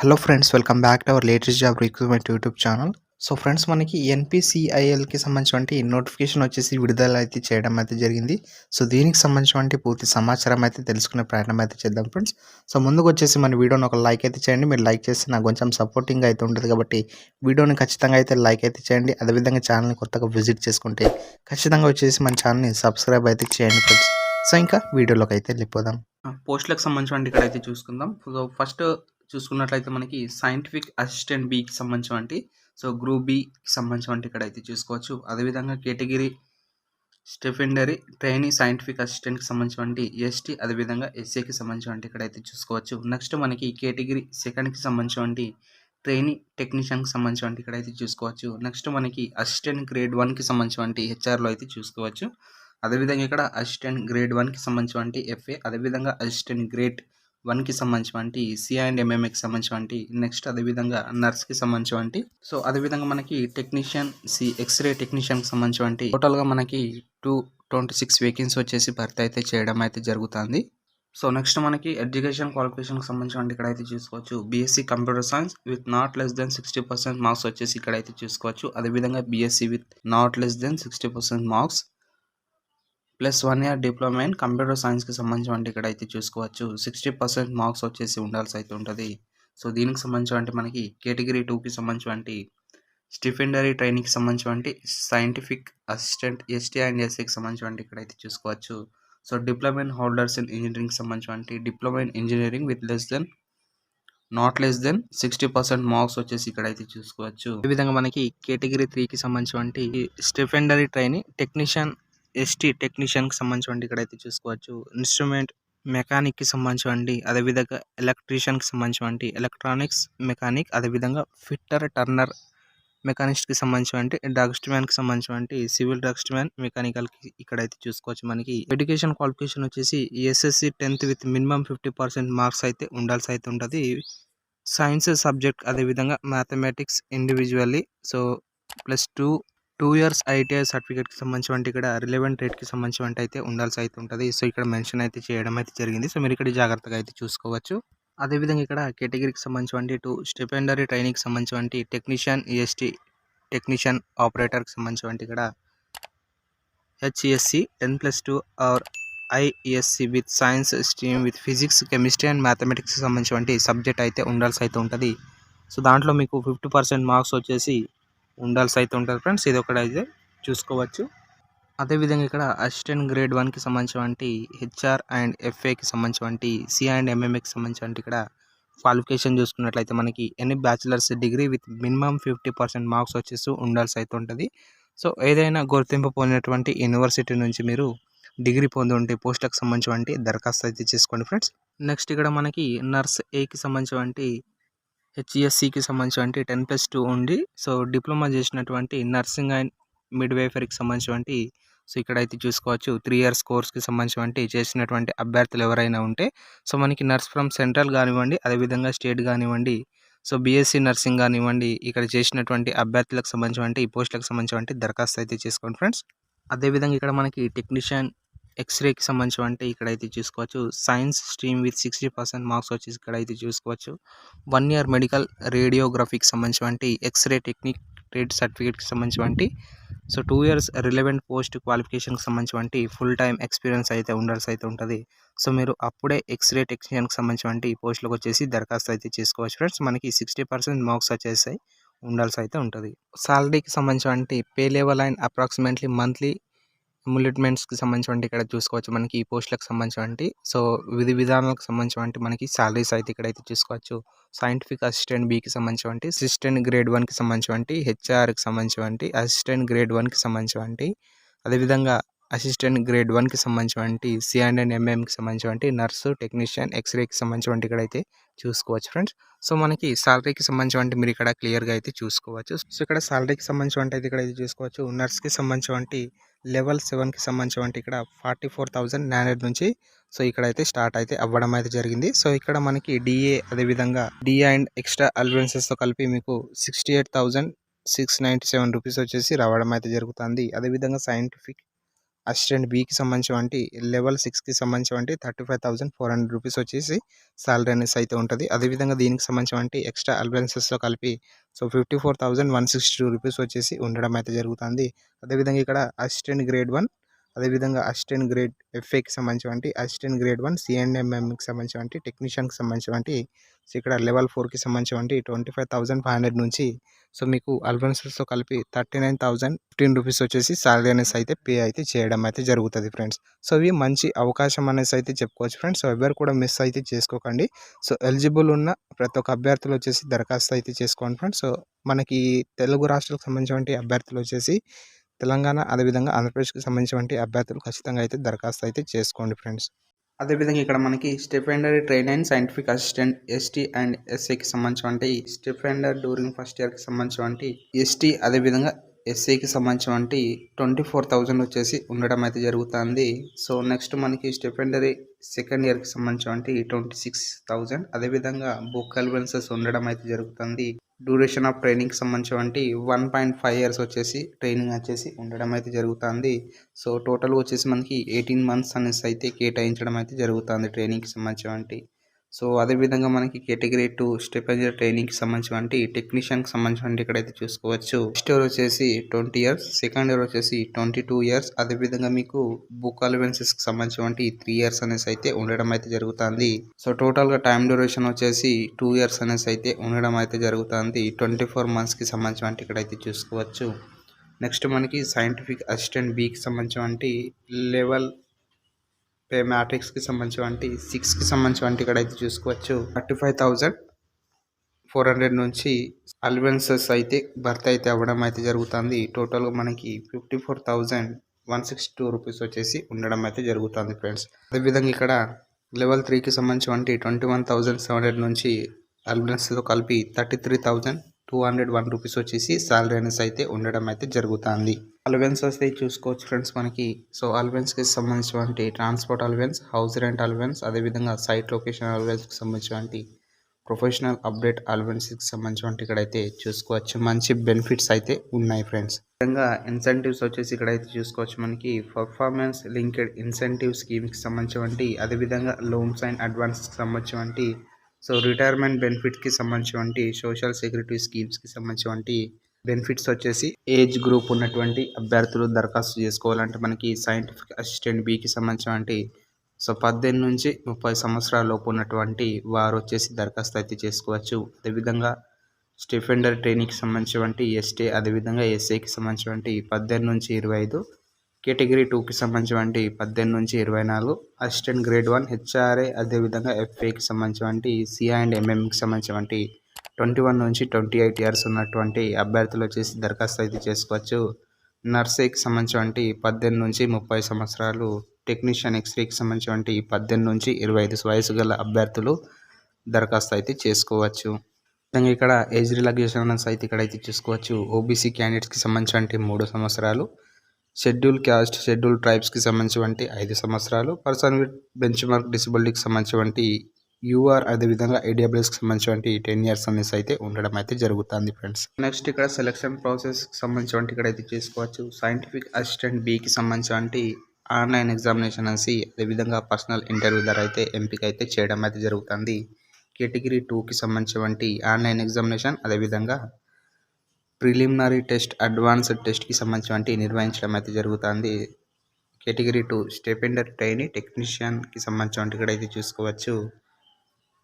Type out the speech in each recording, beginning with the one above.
Hello friends welcome back to our latest job recruitment YouTube channel so friends మనకి ఎన్పిసిఐఎల్కి సంబంధించినటువంటి notification వచ్చేసి విడుదల అయితే చేయడం అయితే జరిగింది. సో దీనికి సంబంధించినటువంటి పూర్తి సమాచారం అయితే తెలుసుకునే ప్రయత్నం అయితే చేద్దాం ఫ్రెండ్స్ సో ముందుకు వచ్చేసి మన వీడియోని ఒక లైక్ అయితే చేయండి. మీరు లైక్ చేస్తే నాకు కొంచెం సపోర్టింగ్ అయితే ఉంటుంది కాబట్టి వీడియోని ఖచ్చితంగా అయితే లైక్ అయితే చేయండి. అదేవిధంగా ఛానల్ని కొత్తగా విజిట్ చేసుకుంటే ఖచ్చితంగా వచ్చేసి మన ఛానల్ని సబ్స్క్రైబ్ అయితే చేయండి ఫ్రెండ్స్ సో ఇంకా వీడియోలోకి అయితే వెళ్ళిపోదాం. పోస్టులకు సంబంధించి ఇక్కడ అయితే చూసుకుందాం. సో ఫస్ట్ చూసుకున్నట్లయితే మనకి సైంటిఫిక్ అసిస్టెంట్ బికి సంబంధించినటువంటి సో గ్రూప్ బికి సంబంధించి ఇక్కడ అయితే చూసుకోవచ్చు. అదేవిధంగా కేటగిరీ స్టెఫెండరీ ట్రైనీ సైంటిఫిక్ అసిస్టెంట్కి సంబంధించినటువంటి ఎస్టీ అదేవిధంగా ఎస్సీకి సంబంధించినటువంటి ఇక్కడ అయితే చూసుకోవచ్చు. నెక్స్ట్ మనకి కేటగిరీ సెకండ్కి సంబంధించినటువంటి ట్రైనీ టెక్నీషియన్కి సంబంధించినటువంటి ఇక్కడ అయితే చూసుకోవచ్చు. నెక్స్ట్ మనకి అసిస్టెంట్ గ్రేడ్ వన్కి సంబంధించినటువంటి హెచ్ఆర్లో అయితే చూసుకోవచ్చు. అదేవిధంగా ఇక్కడ అసిస్టెంట్ గ్రేడ్ వన్కి సంబంధించినటువంటి ఎఫ్ఏ అదేవిధంగా అసిస్టెంట్ గ్రేడ్ వన్కి సంబంధించినటువంటి సి అండ్ ఎంఎంఏకి సంబంధించినటువంటి నెక్స్ట్ అదేవిధంగా నర్స్కి సంబంధించినటువంటి సో అదేవిధంగా మనకి టెక్నీషియన్ సి ఎక్స్రే టెక్నీషియన్కి సంబంధించినటువంటి టోటల్గా మనకి టూ ట్వంటీ సిక్స్ వేకెన్సీ వచ్చేసి భర్తీ అయితే చేయడం అయితే జరుగుతుంది. సో నెక్స్ట్ మనకి ఎడ్యుకేషన్ క్వాలిఫికేషన్కి సంబంధించి ఇక్కడ అయితే చూసుకోవచ్చు. BSc computer science with not less than sixty percent marks వచ్చేసి ఇక్కడ అయితే చూసుకోవచ్చు. అదేవిధంగా BSc with not less than sixty percent marks plus one year diploma in computer సైన్స్కి సంబంధించి ఇక్కడ అయితే చూసుకోవచ్చు. సిక్స్టీ పర్సెంట్ మార్క్స్ వచ్చేసి ఉండాల్సి అయితే ఉంటుంది. సో దీనికి సంబంధించి మనకి కేటగిరీ టూకి సంబంధించి స్టిఫెండరీ ట్రైనింగ్కి సంబంధించి సైంటిఫిక్ అసిస్టెంట్ ఎస్టీ అండ్ ఎస్సీకి సంబంధించి ఇక్కడ అయితే చూసుకోవచ్చు. So diploma in holders in engineering సంబంధించి diploma in engineering with less than not less than sixty percent marks వచ్చేసి ఇక్కడ అయితే చూసుకోవచ్చు. ఈ విధంగా మనకి కేటగిరీ త్రీకి సంబంధించి స్టిఫెండరీ ట్రైనింగ్ టెక్నీషియన్ ఎస్టీ టెక్నీషియన్కి సంబంధించి ఇక్కడ అయితే చూసుకోవచ్చు. ఇన్స్ట్రుమెంట్ మెకానిక్కి సంబంధించి అదేవిధంగా ఎలక్ట్రీషియన్కి సంబంధించి ఎలక్ట్రానిక్స్ మెకానిక్ అదేవిధంగా ఫిట్టర్ టర్నర్ మెకానిక్స్కి సంబంధించి డ్రగ్స్ట్ మ్యాన్కి సంబంధించి సివిల్ డ్రగ్స్ట్ మ్యాన్ మెకానికల్కి ఇక్కడైతే చూసుకోవచ్చు మనకి. ఎడ్యుకేషన్ క్వాలిఫికేషన్ వచ్చేసి SSC tenth with minimum fifty percent marks అయితే ఉండాల్సి అయితే ఉంటుంది. సైన్స్ సబ్జెక్ట్ అదేవిధంగా mathematics individually so plus two two years ITI సర్టిఫికేట్కి సంబంధించి ఇక్కడ రిలవెంట్ రేట్కి సంబంధించి అయితే ఉండాల్సి అయితే ఉంటుంది. సో ఇక్కడ మెన్షన్ అయితే చేయడం అయితే జరిగింది. సో మీరు ఇక్కడ జాగ్రత్తగా అయితే చూసుకోవచ్చు. అదేవిధంగా ఇక్కడ కేటగిరీకి సంబంధించి టూ స్టెపెండరీ ట్రైనింగ్కి సంబంధించి టెక్నీషియన్ ఈఎస్టీ టెక్నీషియన్ ఆపరేటర్కి సంబంధించి ఇక్కడ HESC ten plus two or ISC with science stream with physics chemistry and మ్యాథమెటిక్స్కి సంబంధించి సబ్జెక్ట్ అయితే ఉండాల్సి అయితే ఉంటుంది. సో దాంట్లో మీకు ఫిఫ్టీ పర్సెంట్ మార్క్స్ వచ్చేసి ఉండాల్సి అయితే ఉంటుంది ఫ్రెండ్స్ ఇది ఒకటి అయితే చూసుకోవచ్చు. అదేవిధంగా ఇక్కడ అసిస్టెంట్ గ్రేడ్ వన్కి సంబంధించినటువంటి హెచ్ఆర్ అండ్ ఎఫ్ఏకి సంబంధించినటువంటి సి అండ్ ఎంఎంఏకి సంబంధించినటువంటి ఇక్కడ క్వాలిఫికేషన్ చూసుకున్నట్లయితే మనకి ఎన్ని bachelors degree with minimum fifty percent marks వచ్చేసి ఉండాల్సి అయితే ఉంటుంది. సో ఏదైనా గుర్తింపు పొందినటువంటి యూనివర్సిటీ నుంచి మీరు డిగ్రీ పొంది ఉంటే పోస్టులకు సంబంధించినటువంటి దరఖాస్తు అయితే చేసుకోండి ఫ్రెండ్స్ నెక్స్ట్ ఇక్కడ మనకి నర్స్ ఏకి సంబంధించినటువంటి హెచ్ఈఎస్సికి సంబంధించి టెన్ ప్లస్ టూ ఉండి సో డిప్లొమా చేసినటువంటి నర్సింగ్ అండ్ మిడ్ వైఫర్కి సంబంధించినటువంటి సో ఇక్కడైతే చూసుకోవచ్చు త్రీ ఇయర్స్ కోర్స్కి సంబంధించినటువంటి చేసినటువంటి అభ్యర్థులు ఎవరైనా ఉంటే సో మనకి నర్స్ ఫ్రమ్ సెంట్రల్ కానివ్వండి అదేవిధంగా స్టేట్ కానివ్వండి సో బీఎస్సీ నర్సింగ్ కానివ్వండి ఇక్కడ చేసినటువంటి అభ్యర్థులకు సంబంధించినటువంటి ఈ పోస్టులకు సంబంధించినటువంటి దరఖాస్తు అయితే చేసుకోండి ఫ్రెండ్స్. అదేవిధంగా ఇక్కడ మనకి టెక్నీషియన్ ఎక్స్రేకి సంబంధించి అంటే ఇక్కడైతే చూసుకోవచ్చు. Science stream with sixty percent marks వచ్చేసి ఇక్కడైతే చూసుకోవచ్చు. వన్ ఇయర్ మెడికల్ రేడియోగ్రఫీకి సంబంధించి ఎక్స్రే టెక్నిక్ ట్రేడ్ సర్టిఫికేట్కి సంబంధించి so two years relevant post క్వాలిఫికేషన్కి సంబంధించి ఫుల్ టైం ఎక్స్పీరియన్స్ అయితే ఉండాల్సి అయితే ఉంటుంది. సో మీరు అప్పుడే ఎక్స్రే టెక్నీషియన్కి సంబంధించి పోస్టులకు వచ్చేసి దరఖాస్తు అయితే చేసుకోవచ్చు ఫ్రెండ్స్ మనకి సిక్స్టీ పర్సెంట్ మార్క్స్ వచ్చేసాయి ఉండాల్సి అయితే ఉంటుంది. సాలరీకి సంబంధించి pay level and approximately monthly ములిట్మెంట్స్కి సంబంధించినటువంటి ఇక్కడ చూసుకోవచ్చు. మనకి ఈ పోస్టులకు సంబంధించినటువంటి సో విధి విధానాలకు సంబంధించినటువంటి మనకి సాలరీస్ అయితే ఇక్కడైతే చూసుకోవచ్చు. సైంటిఫిక్ అసిస్టెంట్ బీకి సంబంధించినటువంటి అసిస్టెంట్ గ్రేడ్ వన్కి సంబంధించినటువంటి హెచ్ఆర్కి సంబంధించినటువంటి అసిస్టెంట్ గ్రేడ్ వన్కి సంబంధించినటువంటి అదేవిధంగా అసిస్టెంట్ గ్రేడ్ వన్కి సంబంధించినటువంటి సి అండ్ అండ్ ఎంఎంకి సంబంధించినటువంటి నర్సు టెక్నీషియన్ ఎక్స్రేకి సంబంధించి ఇక్కడైతే చూసుకోవచ్చు ఫ్రెండ్స్. సో మనకి సాలరీకి సంబంధించినటువంటి మీరు ఇక్కడ క్లియర్గా అయితే చూసుకోవచ్చు. సో ఇక్కడ సాలరీకి సంబంధించినటువంటి అయితే ఇక్కడ అయితే చూసుకోవచ్చు. నర్స్కి సంబంధించినటువంటి లెవెల్ సెవెన్కి సంబంధించి ఇక్కడ forty four thousand nine hundred నుంచి సో ఇక్కడైతే స్టార్ట్ అయితే అవ్వడం అయితే జరిగింది. సో ఇక్కడ మనకి డిఏ అదేవిధంగా డిఏ అండ్ ఎక్స్ట్రా అలవెన్సెస్తో కలిపి మీకు sixty eight thousand six ninety seven rupees వచ్చేసి రావడం అయితే జరుగుతుంది. అదేవిధంగా సైంటిఫిక్ అసిస్టెంట్ బికి సంబంధించి లెవెల్ సిక్స్కి సంబంధించి thirty five thousand four hundred rupees వచ్చేసి సాలరీ అనేసి అయితే ఉంటుంది. అదేవిధంగా దీనికి సంబంధించి ఎక్స్ట్రా అలవెన్సెస్లో కలిపి so fifty four thousand one sixty two rupees వచ్చేసి ఉండడం అయితే జరుగుతుంది. అదేవిధంగా ఇక్కడ అసిస్టెంట్ గ్రేడ్ వన్ అదేవిధంగా అసిస్టెంట్ గ్రేడ్ ఎఫ్ఏకి సంబంధించినటువంటి అసిస్టెంట్ గ్రేడ్ వన్ సిఎన్ఎంఎంకి సంబంధించినటువంటి టెక్నీషియన్కి సంబంధించినటువంటి సో ఇక్కడ లెవెల్ ఫోర్కి సంబంధించినటువంటి twenty five thousand five hundred నుంచి సో మీకు అలవెన్సెస్తో కలిపి thirty nine thousand fifteen rupees వచ్చేసి సాలరీ అనేసి అయితే పే అయితే చేయడం అయితే జరుగుతుంది ఫ్రెండ్స్. సో ఇవి మంచి అవకాశం అనేసి అయితే చెప్పుకోవచ్చు ఫ్రెండ్స్. సో ఎవరు కూడా మిస్ అయితే చేసుకోకండి. సో ఎలిజిబుల్ ఉన్న ప్రతి ఒక్క అభ్యర్థులు వచ్చేసి దరఖాస్తు అయితే చేసుకోండి ఫ్రెండ్స్. సో మనకి తెలుగు రాష్ట్రాలకు సంబంధించినటువంటి అభ్యర్థులు వచ్చేసి తెలంగాణ అదేవిధంగా ఆంధ్రప్రదేశ్కి సంబంధించినటువంటి అభ్యర్థులు ఖచ్చితంగా అయితే దరఖాస్తు అయితే చేసుకోండి ఫ్రెండ్స్. అదేవిధంగా ఇక్కడ మనకి stipendiary trainee and scientific assistant ST and ఎస్సీకి సంబంధించి స్టెఫెండర్ డ్యూరింగ్ ఫస్ట్ ఇయర్కి సంబంధించినటువంటి ఎస్టీ అదేవిధంగా ఎస్సీకి సంబంధించినటువంటి ట్వంటీ ఫోర్ థౌజండ్ వచ్చేసి ఉండడం అయితే జరుగుతుంది. సో నెక్స్ట్ మనకి స్టెఫెండరీ సెకండ్ ఇయర్కి సంబంధించినటువంటి ట్వంటీ సిక్స్ థౌజండ్ అదేవిధంగా బుక్ అలవెన్సెస్ ఉండడం అయితే జరుగుతుంది. డ్యూరేషన్ ఆఫ్ ట్రైనింగ్కి వంటి వన్ పాయింట్ ఫైవ్ ఇయర్స్ వచ్చేసి ట్రైనింగ్ వచ్చేసి ఉండడం అయితే జరుగుతుంది. సో టోటల్ వచ్చేసి మనకి ఎయిటీన్ మంత్స్ అనేసి అయితే కేటాయించడం అయితే జరుగుతుంది ట్రైనింగ్కి సంబంధించి సో అదేవిధంగా మనకి కేటగిరీ టూ స్టెపెంజర్ ట్రైనింగ్కి సంబంధించినటువంటి టెక్నీషియన్కి సంబంధించినటువంటి ఇక్కడైతే చూసుకోవచ్చు. ఫస్ట్ ఇయర్ వచ్చేసి ట్వంటీ ఇయర్స్ సెకండ్ ఇయర్ వచ్చేసి ట్వంటీ టూ ఇయర్స్. అదేవిధంగా మీకు బుక్ అలవెన్సెస్కి సంబంధించినటువంటి త్రీ ఇయర్స్ అనేసి అయితే ఉండడం అయితే జరుగుతుంది. సో టోటల్గా టైం డ్యూరేషన్ వచ్చేసి టూ ఇయర్స్ అనేసి అయితే ఉండడం అయితే జరుగుతుంది. ట్వంటీ ఫోర్ మంత్స్కి సంబంధించినటువంటి ఇక్కడైతే చూసుకోవచ్చు. నెక్స్ట్ మనకి సైంటిఫిక్ అసిస్టెంట్ బీకి సంబంధించినటువంటి లెవెల్ మ్యాట్రిక్స్కి సంబంధించినటువంటి సిక్స్కి సంబంధించి ఇక్కడ అయితే చూసుకోవచ్చు. Thirty five thousand four hundred నుంచి అలవెన్సెస్ అయితే భర్త అయితే అవ్వడం అయితే జరుగుతుంది. టోటల్గా మనకి fifty four thousand one sixty two rupees వచ్చేసి ఉండడం అయితే జరుగుతుంది ఫ్రెండ్స్. అదేవిధంగా ఇక్కడ లెవెల్ త్రీకి సంబంధించి twenty one thousand seven hundred నుంచి అలవెన్స్తో కలిపి thirty three thousand two hundred one rupees వచ్చేసి సాలరీ అనేసి అయితే ఉండడం అయితే జరుగుతుంది. అలవెన్స్ వస్తే చూసుకోవచ్చు ఫ్రెండ్స్ మనకి. సో అలవెన్స్కి సంబంధించినటువంటి transport allowance house rent allowance అదేవిధంగా సైట్ లొకేషన్ అలవెన్స్కి సంబంధించినటువంటి ప్రొఫెషనల్ అప్డేట్ అలవెన్స్కి సంబంధించినటువంటి ఇక్కడైతే చూసుకోవచ్చు. మంచి బెనిఫిట్స్ అయితే ఉన్నాయి ఫ్రెండ్స్ విధంగా ఇన్సెంటివ్స్ వచ్చేసి ఇక్కడైతే చూసుకోవచ్చు మనకి. పర్ఫార్మెన్స్ లింక్డ్ ఇన్సెంటివ్ స్కీమ్కి సంబంధించినటువంటి అదేవిధంగా లోన్స్ అండ్ అడ్వాన్స్కి సంబంధించినటువంటి సో రిటైర్మెంట్ బెనిఫిట్కి సంబంధించినటువంటి సోషల్ సెక్యూరిటీ స్కీమ్స్కి సంబంధించినటువంటి బెనిఫిట్స్ వచ్చేసి ఏజ్ గ్రూప్ ఉన్నటువంటి అభ్యర్థులు దరఖాస్తు చేసుకోవాలంటే మనకి సైంటిఫిక్ అసిస్టెంట్ బీకి సంబంధించినటువంటి సో పద్దెనిమిది నుంచి ముప్పై సంవత్సరాల లోపు ఉన్నటువంటి వారు వచ్చేసి దరఖాస్తు అయితే చేసుకోవచ్చు. అదేవిధంగా స్టిఫెండర్ ట్రైనింగ్కి సంబంధించినటువంటి ఎస్టీ అదేవిధంగా ఎస్ఏకి సంబంధించినటువంటి పద్దెనిమిది నుంచి ఇరవై ఐదు కేటగిరీ టూకి సంబంధించినటువంటి పద్దెనిమిది నుంచి ఇరవై నాలుగు అసిస్టెంట్ గ్రేడ్ వన్ హెచ్ఆర్ఏ అదేవిధంగా ఎఫ్ఏకి సంబంధించినటువంటి సిఐ అండ్ ఎంఎంకి సంబంధించినటువంటి ట్వంటీ వన్ నుంచి ట్వంటీ ఎయిట్ ఇయర్స్ ఉన్నటువంటి అభ్యర్థులు వచ్చేసి దరఖాస్తు అయితే చేసుకోవచ్చు. నర్సేకి సంబంధించినటువంటి పద్దెనిమిది నుంచి ముప్పై సంవత్సరాలు టెక్నీషియన్ ఎక్స్రేకి సంబంధించినటువంటి పద్దెనిమిది నుంచి ఇరవై ఐదు వయసు గల అభ్యర్థులు దరఖాస్తు అయితే చేసుకోవచ్చు. విధంగా ఇక్కడ ఏజ్ రిలాక్సేషన్స్ అయితే ఇక్కడ అయితే చూసుకోవచ్చు. ఓబీసీ క్యాండిడేట్స్కి సంబంధించినటువంటి మూడు సంవత్సరాలు షెడ్యూల్ క్యాస్ట్ షెడ్యూల్ ట్రైబ్స్కి సంబంధించినటువంటి ఐదు సంవత్సరాలు పర్సన్ విత్ బెంచ్ మార్క్ డిసబిలిటీకి సంబంధించినటువంటి యూఆర్ అదేవిధంగా ఏడబ్ల్యూఎస్కి సంబంధించినటువంటి టెన్ ఇయర్స్ అనేసి అయితే ఉండడం అయితే జరుగుతుంది ఫ్రెండ్స్. నెక్స్ట్ ఇక్కడ సెలక్షన్ ప్రాసెస్కి సంబంధించినటువంటి ఇక్కడ అయితే చేసుకోవచ్చు. సైంటిఫిక్ అసిస్టెంట్ బీకి సంబంధించినటువంటి ఆన్లైన్ ఎగ్జామినేషన్ అనేసి అదేవిధంగా పర్సనల్ ఇంటర్వ్యూ ద్వారా అయితే ఎంపిక అయితే చేయడం అయితే జరుగుతుంది. కేటగిరీ టూకి సంబంధించినటువంటి ఆన్లైన్ ఎగ్జామినేషన్ అదేవిధంగా ప్రిలిమినరీ టెస్ట్ అడ్వాన్స్డ్ టెస్ట్కి సంబంధించినటువంటి నిర్వహించడం అయితే జరుగుతుంది. కేటగిరీ టూ స్టెపెండర్ ట్రైనీ టెక్నీషియన్కి సంబంధించినటువంటి ఇక్కడ అయితే చూసుకోవచ్చు.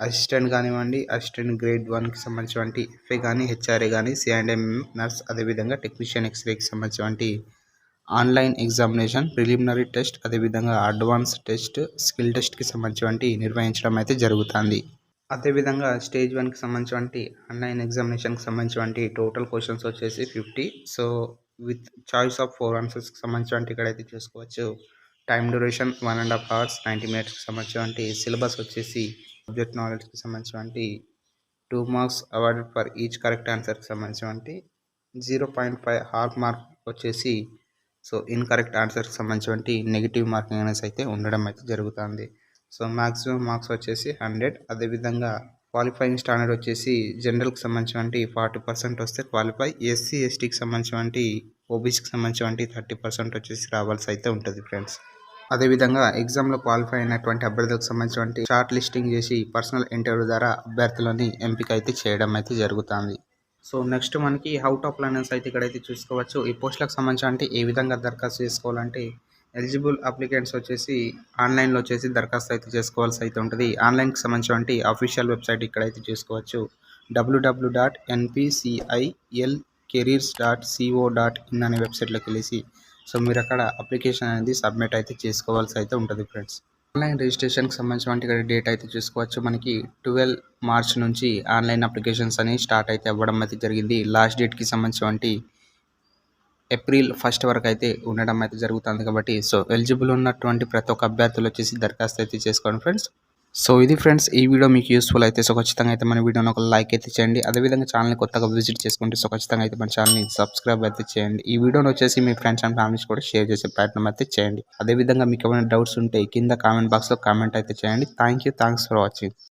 అసిస్టెంట్ కానివ్వండి అసిస్టెంట్ గ్రేడ్ వన్కి సంబంధించినటువంటి ఎఫ్ఏ కానీ హెచ్ఆర్ఏ కానీ సిఎండ్ఎం నర్స్ అదేవిధంగా టెక్నీషియన్ ఎక్స్రేకి సంబంధించినటువంటి ఆన్లైన్ ఎగ్జామినేషన్ ప్రిలిమినరీ టెస్ట్ అదేవిధంగా అడ్వాన్స్ టెస్ట్ స్కిల్ టెస్ట్కి సంబంధించినటువంటి నిర్వహించడం అయితే జరుగుతుంది. అదేవిధంగా స్టేజ్ వన్కి సంబంధించినటువంటి ఆన్లైన్ ఎగ్జామినేషన్కి సంబంధించినటువంటి టోటల్ క్వశ్చన్స్ వచ్చేసి fifty. So with choice of four ఆన్సర్స్కి సంబంధించినటువంటి ఇక్కడైతే చూసుకోవచ్చు. Time duration one and half hours ninety మినిట్స్కి సంబంధించినటువంటి సిలబస్ వచ్చేసి సబ్జెక్ట్ నాలెడ్జ్కి సంబంధించినటువంటి two marks awarded for each correct ఆన్సర్కి సంబంధించినటువంటి zero point five half mark వచ్చేసి సో ఇన్కరెక్ట్ ఆన్సర్కి సంబంధించినటువంటి నెగిటివ్ మార్కింగ్ అనేసి అయితే ఉండడం అయితే జరుగుతుంది. సో మ్యాక్సిమం మార్క్స్ వచ్చేసి హండ్రెడ్. అదేవిధంగా క్వాలిఫైయింగ్ స్టాండర్డ్ వచ్చేసి జనరల్కి సంబంధించినటువంటి ఫార్టీ పర్సెంట్ వస్తే క్వాలిఫై. ఎస్సీ ఎస్టీకి సంబంధించినటువంటి ఓబీసీకి సంబంధించినటువంటి థర్టీ పర్సెంట్ వచ్చేసి రావాల్సి అయితే ఉంటుంది ఫ్రెండ్స్. అదేవిధంగా ఎగ్జామ్లో క్వాలిఫై అయినటువంటి అభ్యర్థులకు సంబంధించినటువంటి షార్ట్ లిస్టింగ్ చేసి పర్సనల్ ఇంటర్వ్యూ ద్వారా అభ్యర్థులని ఎంపిక అయితే చేయడం అయితే జరుగుతుంది. సో నెక్స్ట్ మనకి హౌట్ ఆఫ్ లర్నర్స్ అయితే ఇక్కడైతే చూసుకోవచ్చు. ఈ పోస్టులకు సంబంధించి ఏ విధంగా దరఖాస్తు చేసుకోవాలంటే ఎలిజిబుల్ అప్లికెంట్స్ వచ్చేసి ఆన్లైన్లో వచ్చేసి దరఖాస్తు అయితే చేసుకోవాల్సి అయితే ఉంటుంది. ఆన్లైన్కి సంబంధించి అఫీషియల్ వెబ్సైట్ ఇక్కడైతే చూసుకోవచ్చు. W W dot NPCIL careers dot CO dot in అనే వెబ్సైట్లోకి వెళ్ళేసి సో మీరు అక్కడ అప్లికేషన్ అనేది సబ్మిట్ అయితే చేసుకోవాల్సి అయితే ఉంటుంది ఫ్రెండ్స్. ఆన్లైన్ రిజిస్ట్రేషన్కి సంబంధించిన ఇక్కడ డేట్ అయితే చూసుకోవచ్చు. మనకి ట్వెల్వ్ మార్చ్ నుంచి ఆన్లైన్ అప్లికేషన్స్ అనేవి స్టార్ట్ అయితే అవ్వడం అయితే జరిగింది. లాస్ట్ డేట్కి సంబంధించి ఏప్రిల్ ఫస్ట్ వరకు అయితే ఉండడం అయితే జరుగుతుంది కాబట్టి సో ఎలిజిబుల్ ఉన్నటువంటి ప్రతి ఒక్క అభ్యర్థులు వచ్చేసి దరఖాస్తు అయితే చేసుకోండి ఫ్రెండ్స్. సో ఇది ఫ్రెండ్స్ ఈ వీడియో మీకు యూస్ఫుల్ అయితే సో ఖచ్చితంగా అయితే మన వీడియోని ఒక లైక్ అయితే చేయండి. అదేవిధంగా ఛానల్ని కొత్తగా విజిట్ చేసుకుంటే సో ఖచ్చితంగా అయితే మన ఛానల్ని సబ్స్క్రైబ్ అయితే చేయండి. ఈ వీడియోని వచ్చేసి మీ ఫ్రెండ్స్ అండ్ ఫ్యామిలీస్ కూడా షేర్ చేసే ప్రయత్నం అయితే చేయండి. అదేవిధంగా మీకు ఏమైనా డౌట్స్ ఉంటే కింద కామెంట్ బాక్స్లో కామెంట్ అయితే చేయండి. Thank you thanks for watching